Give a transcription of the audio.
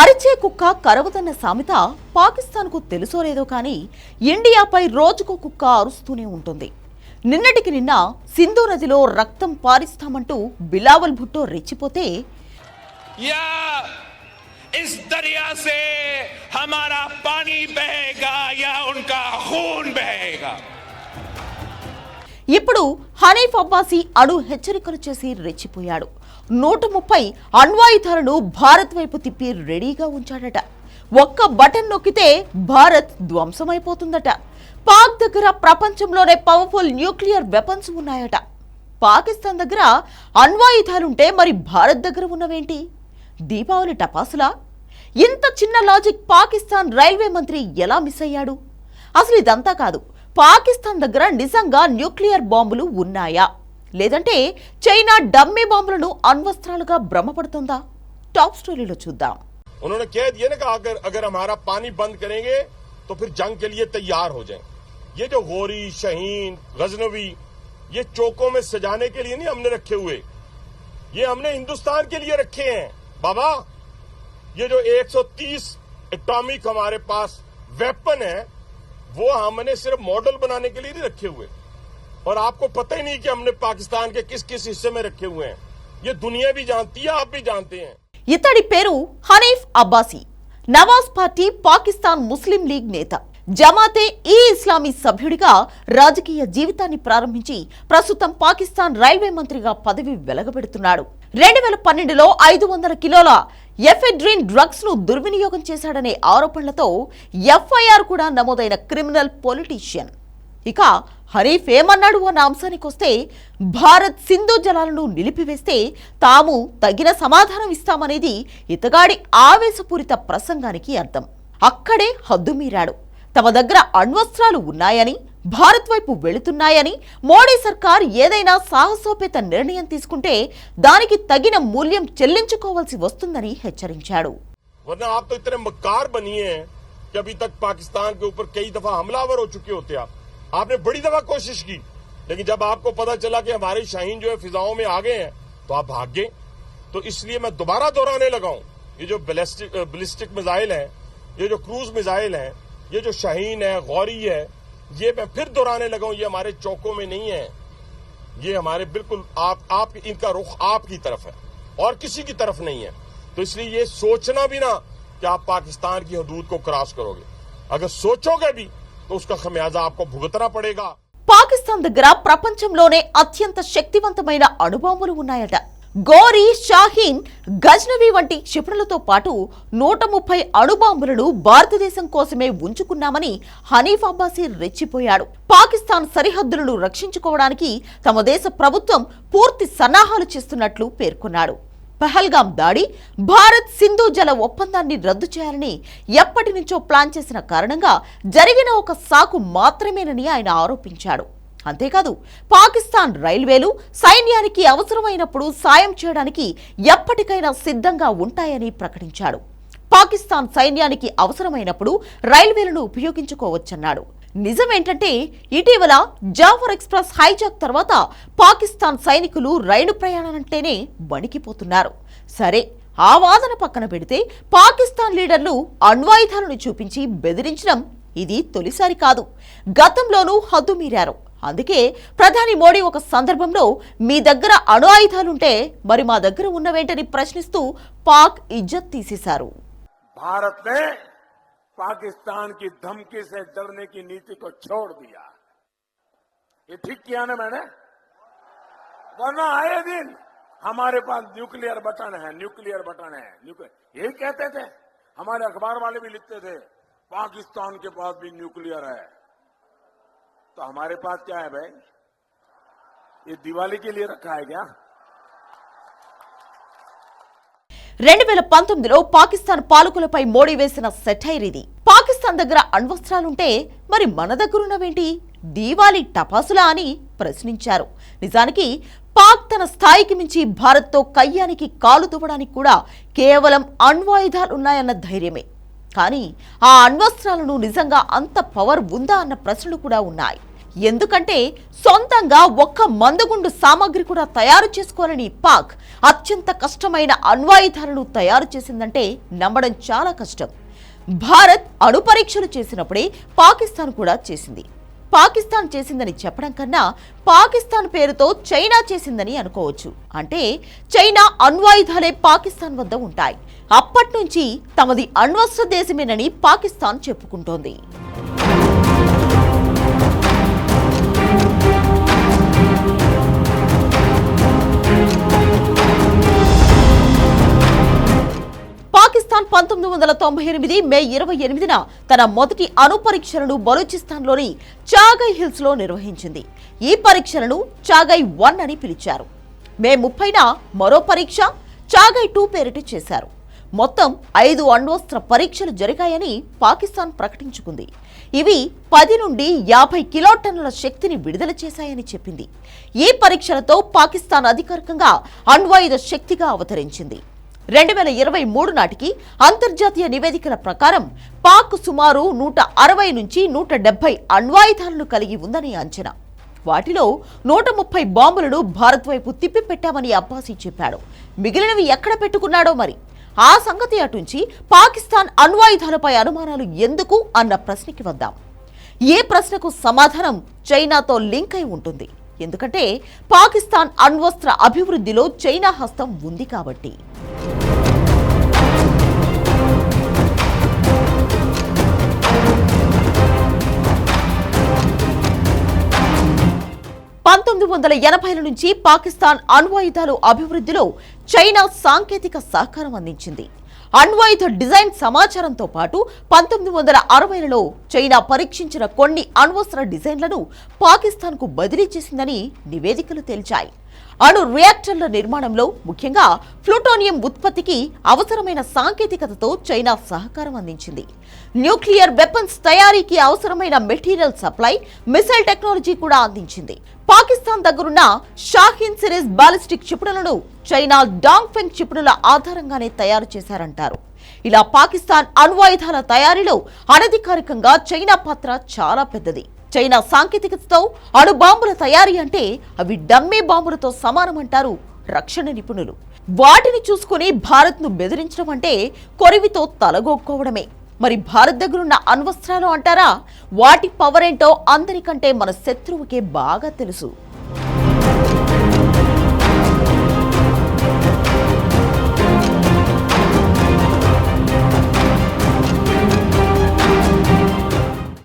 అరిచే కుక్క కరవదన్న సామెత పాకిస్తాన్కు తెలుసో లేదో కానీ ఇండియాపై రోజుకో కుక్క అరుస్తూనే ఉంటుంది నిన్నటికి నిన్న సింధు నదిలో రక్తం పారిస్తామంటూ బిలావల్ భుట్టో రెచ్చిపోతే या इस दरिया से हमारा पानी बहेगा या उनका खून बहेगा ఇప్పుడు హనీఫ్ అబ్బాసీ అణు హెచ్చరికలు చేసి రెచ్చిపోయాడు నూట ముప్పై అణ్వాయుధాలను భారత్ వైపు తిప్పి రెడీగా ఉంచాడట. ఒక్క బటన్ నొక్కితే భారత్ ధ్వంసమైపోతుందట. పాక్ దగ్గర ప్రపంచంలోనే పవర్ఫుల్ న్యూక్లియర్ వెపన్స్ ఉన్నాయట. పాకిస్తాన్ దగ్గర అణ్వాయుధాలుంటే మరి భారత్ దగ్గర ఉన్నవేంటి? దీపావళి టపాసులా? ఇంత చిన్న లాజిక్ పాకిస్తాన్ రైల్వే మంత్రి ఎలా మిస్ అయ్యాడు? అసలు ఇదంతా కాదు పాకిస్తాన్ దగ్గర నిజంగా న్యూక్లియర్ బాంబులు ఉన్నాయా? లేదంటే చైనా డమ్మీ బాంబులను అణ్వస్త్రాలుగా భ్రమపడుతుందా టాప్ స్టోరీలో చూద్దాం उन्होंने कह दिया ना कि अगर अगर हमारा पानी बंद करेंगे तो फिर जंग के लिए तैयार हो जाएं ये जो गोरी शहीन गजनवी ये चौकों में सजाने के लिए नहीं हमने रखे हुए ये हमने हिंदुस्तान के लिए रखे हैं बाबा ये जो 130 एटॉमिक हमारे पास वेपन है वो हमने सिर्फ मॉडल बनाने के लिए नहीं रखे हुए और आपको पता ही नहीं कि हमने पाकिस्तान के किस किस हिस्से में रखे हुए हैं ये दुनिया भी जानती है आप भी जानते हैं ఇతడి పేరు హనీఫ్ అబ్బాసీ నవాజ్ పార్టీ పాకిస్తాన్ ముస్లిం లీగ్ నేత జమాతే ఈ ఇస్లామీ సభ్యుడిగా రాజకీయ జీవితాన్ని ప్రారంభించి ప్రస్తుతం పాకిస్తాన్ రైల్వే మంత్రిగా పదవి వెలగబెడుతున్నాడు రెండు వేల పన్నెండులో ఐదు వందల కిలోల ఎఫెడ్రిన్ డ్రగ్స్ ను దుర్వినియోగం చేశాడనే ఆరోపణలతో ఎఫ్ఐఆర్ కూడా నమోదైన క్రిమినల్ పొలిటీషియన్ ఇక హరీఫ్ ఏమన్నాడు అన్న అంశానికి వస్తే భారత్ సింధు జలాలను నిలిపివేస్తే తాము తగిన సమాధానం ఇస్తామనేది ఇతగాడి ఆవేశపూరిత ప్రసంగానికి అర్థం అక్కడే హద్దు మీరాడు తమ దగ్గర అణ్వస్త్రాలు ఉన్నాయని భారత్ వైపు వెళుతున్నాయని మోడీ సర్కార్ ఏదైనా సాహసోపేత నిర్ణయం తీసుకుంటే దానికి తగిన మూల్యం చెల్లించుకోవాల్సి వస్తుందని హెచ్చరించాడు वरना आप तो इतने मक्कार बनिए हैं कि अभी तक पाकिस्तान के ऊपर कई दफा हमलावर हो चुके होते आप आपने बड़ी दफ़ा कोशिश की, लेकिन जब आपको पता चला कि हमारे शाहीन जो है फिजाओं में आ गए हैं तो आप भाग गए। तो इसलिए मैं दोबारा दोहराने लगा हूँ, ये जो बैलिस्टिक बैलिस्टिक मिसाइल हैं, ये जो क्रूज मिसाइल है, ये जो शाहीन है, गौरी है, ये मैं फिर दोहराने लगा हूँ, ये हमारे चौकों में नहीं है। ये हमारे बिल्कुल आप आप, इनका रुख आपकी तरफ़ है और किसी की तरफ़ नहीं है। तो इसलिए ये सोचना भी ना कि आप पाकिस्तान की हदूद को क्रॉस करोगे। अगर सोचोगे भी तो उसका खमियाजा आपको भुगतना पड़ेगा పాకిస్తాన్ దగ్గర ప్రపంచంలోనే అత్యంత శక్తివంతమైన అణుబాంబులు ఉన్నాయట గోరీ షాహీన్ గజ్నవి వంటి క్షిపణులతో పాటు నూట ముప్పై అణుబాంబులను భారతదేశం కోసమే ఉంచుకున్నామని హనీఫ్ అబ్బాసీ రెచ్చిపోయాడు పాకిస్తాన్ సరిహద్దులను రక్షించుకోవడానికి తమ దేశ ప్రభుత్వం పూర్తి సన్నాహాలు చేస్తున్నట్లు పేర్కొన్నాడు పహల్గాం దాడి భారత్ సింధు జల ఒప్పందాన్ని రద్దు చేయాలని ఎప్పటి నుంచో ప్లాన్ చేసిన కారణంగా జరిగిన ఒక సాకు మాత్రమేనని ఆయన ఆరోపించాడు. అంతేకాదు పాకిస్తాన్ రైల్వేలు సైన్యానికి అవసరమైనప్పుడు సాయం చేయడానికి ఎప్పటికైనా సిద్ధంగా ఉంటాయని ప్రకటించాడు. పాకిస్తాన్ సైన్యానికి అవసరమైనప్పుడు రైల్వేలను ఉపయోగించుకోవచ్చన్నాడు. నిజమేంటంటే ఇటీవల జాఫర్ ఎక్స్ప్రెస్ హైజాక్ తర్వాత పాకిస్తాన్ సైనికులు రైలు ప్రయాణాలంటేనే వణికిపోతున్నారు. సరే ఆ వాదన పక్కన పెడితే పాకిస్తాన్ లీడర్లు అణ్వాయుధాలను చూపించి బెదిరించడం ఇది తొలిసారి కాదు. గతంలోనూ హద్దు మీరారు అందుకే ప్రధాని మోడీ ఒక సందర్భంలో మీ దగ్గర అణు ఆయుధాలుంటే మరి మా దగ్గర ఉన్నవేంటని ప్రశ్నిస్తూ పాక్ ఇజ్జత్ తీసేశారు. భారత్ पाकिस्तान की धमकी से डरने की नीति को छोड़ दिया। ये ठीक किया ना मैंने? वरना आए दिन हमारे पास न्यूक्लियर बटन है, न्यूक्लियर बटन है। न्यूक्लियर, यही कहते थे। हमारे अखबार वाले भी लिखते थे, पाकिस्तान के पास भी न्यूक्लियर है। तो हमारे पास क्या है भाई? ये दिवाली के लिए रखा है क्या? రెండు వేల పంతొమ్మిదిలో పాకిస్తాన్ పాలకులపై మోడీ వేసిన సెటైర్ ఇది. పాకిస్తాన్ దగ్గర అణ్వస్త్రాలుంటే మరి మన దగ్గరున్నవేంటి దీవాలి టపాసులా అని ప్రశ్నించారు. నిజానికి పాక్ తన స్థాయికి మించి భారత్తో కయ్యానికి కాలు తువ్వడానికి కూడా కేవలం అణ్వాయుధాలున్నాయన్న ధైర్యమే. కానీ ఆ అణ్వస్త్రాలను నిజంగా అంత పవర్ ఉందా అన్న ప్రశ్నలు కూడా ఉన్నాయి. ఎందుకంటే సొంతంగా ఒక్క మందుగుండు సామాగ్రి కూడా తయారు చేసుకోవాలని పాక్ అత్యంత కష్టమైన అణ్వాయుధాలను తయారు చేసిందంటే నమ్మడం చాలా కష్టం. భారత్ అణు పరీక్షలు చేసినప్పుడే పాకిస్తాన్ కూడా చేసింది. పాకిస్తాన్ చేసిందని చెప్పడం కన్నా పాకిస్తాన్ పేరుతో చైనా చేసిందని అనుకోవచ్చు. అంటే చైనా అణ్వాయుధాలే పాకిస్తాన్ వద్ద ఉంటాయి. అప్పటి నుంచి తమది అణ్వస్త్ర దేశమేనని పాకిస్తాన్ చెప్పుకుంటోంది. పాకిస్తాన్ పంతొమ్మిది వందల తొంభై ఎనిమిది మే ఇరవై ఎనిమిదిన తన మొదటి అణు పరీక్షలను బలూచిస్తాన్లోని చాగై హిల్స్లో నిర్వహించింది. ఈ పరీక్షలను చాగై వన్ అని పిలిచారు. మే ముప్పైన మరో పరీక్ష చాగై టూ పేరిట చేశారు. మొత్తం ఐదు అణ్వస్త్ర పరీక్షలు జరిగాయని పాకిస్తాన్ ప్రకటించుకుంది. ఇవి పది నుండి యాభై కిలోటన్నుల శక్తిని విడుదల చేశాయని చెప్పింది. ఈ పరీక్షలతో పాకిస్తాన్ అధికారికంగా అణ్వాయుధ శక్తిగా అవతరించింది. రెండు వేల ఇరవై మూడు నాటికి అంతర్జాతీయ నివేదికల ప్రకారం పాక్ సుమారు నూట అరవై నుంచి నూట డెబ్బై అణ్వాయుధాలను కలిగి ఉందని అంచనా. వాటిలో నూట ముప్పై బాంబులను భారత్ వైపు తిప్పిపెట్టామని అబ్బాసీ చెప్పాడు. మిగిలినవి ఎక్కడ పెట్టుకున్నాడో మరి? ఆ సంగతి అటుంచి పాకిస్తాన్ అణ్వాయుధాలపై అనుమానాలు ఎందుకు అన్న ప్రశ్నకి వద్దాం. ఏ ప్రశ్నకు సమాధానం చైనాతో లింక్ అయి ఉంటుంది. ఎందుకంటే పాకిస్తాన్ అణ్వస్త్ర అభివృద్ధిలో చైనా హస్తం ఉంది కాబట్టి. పంతొమ్మిది వందల ఎనభైల నుంచి పాకిస్తాన్ అణ్వాయుధాలు అభివృద్ధిలో చైనా సాంకేతిక సహకారం అందించింది. అణ్వాయుధ డిజైన్ సమాచారంతో పాటు పంతొమ్మిది వందల అరవైలలో చైనా పరీక్షించిన కొన్ని అణ్వస్త్ర డిజైన్లను పాకిస్తాన్కు బదిలీ చేసిందని నివేదికలు తేల్చాయి. అణు రియాక్టర్ల నిర్మాణంలో ముఖ్యంగా ప్లూటోనియం ఉత్పత్తికి అవసరమైన సాంకేతికతతో చైనా సహకారం అందించింది. న్యూక్లియర్ వెపన్స్ తయారీకి అవసరమైన మెటీరియల్ సప్లై మిసైల్ టెక్నాలజీ కూడా అందించింది. పాకిస్తాన్ దగ్గరున్న షాహీన్ సిరీస్ బాలిస్టిక్ క్షిపణులను చైనా డాంగ్ ఫెంగ్ క్షిపణుల ఆధారంగానే తయారు చేశారంటారు. ఇలా పాకిస్తాన్ అణ్వాయుధాల తయారీలో అనధికారికంగా చైనా పాత్ర చాలా పెద్దది. చైనా సాంకేతికతతో అణుబాంబుల తయారీ అంటే అవి డమ్మీ బాంబులతో సమానమంటారు రక్షణ నిపుణులు. వాటిని చూసుకుని భారత్ను బెదిరించడం అంటే కొరివితో తలగొక్కోవడమే మరి భారత్ దగ్గరున్న అణ్వస్త్రాలు అంటారా? వాటి పవర్ ఏంటో అందరికంటే మన శత్రువుకే బాగా తెలుసు.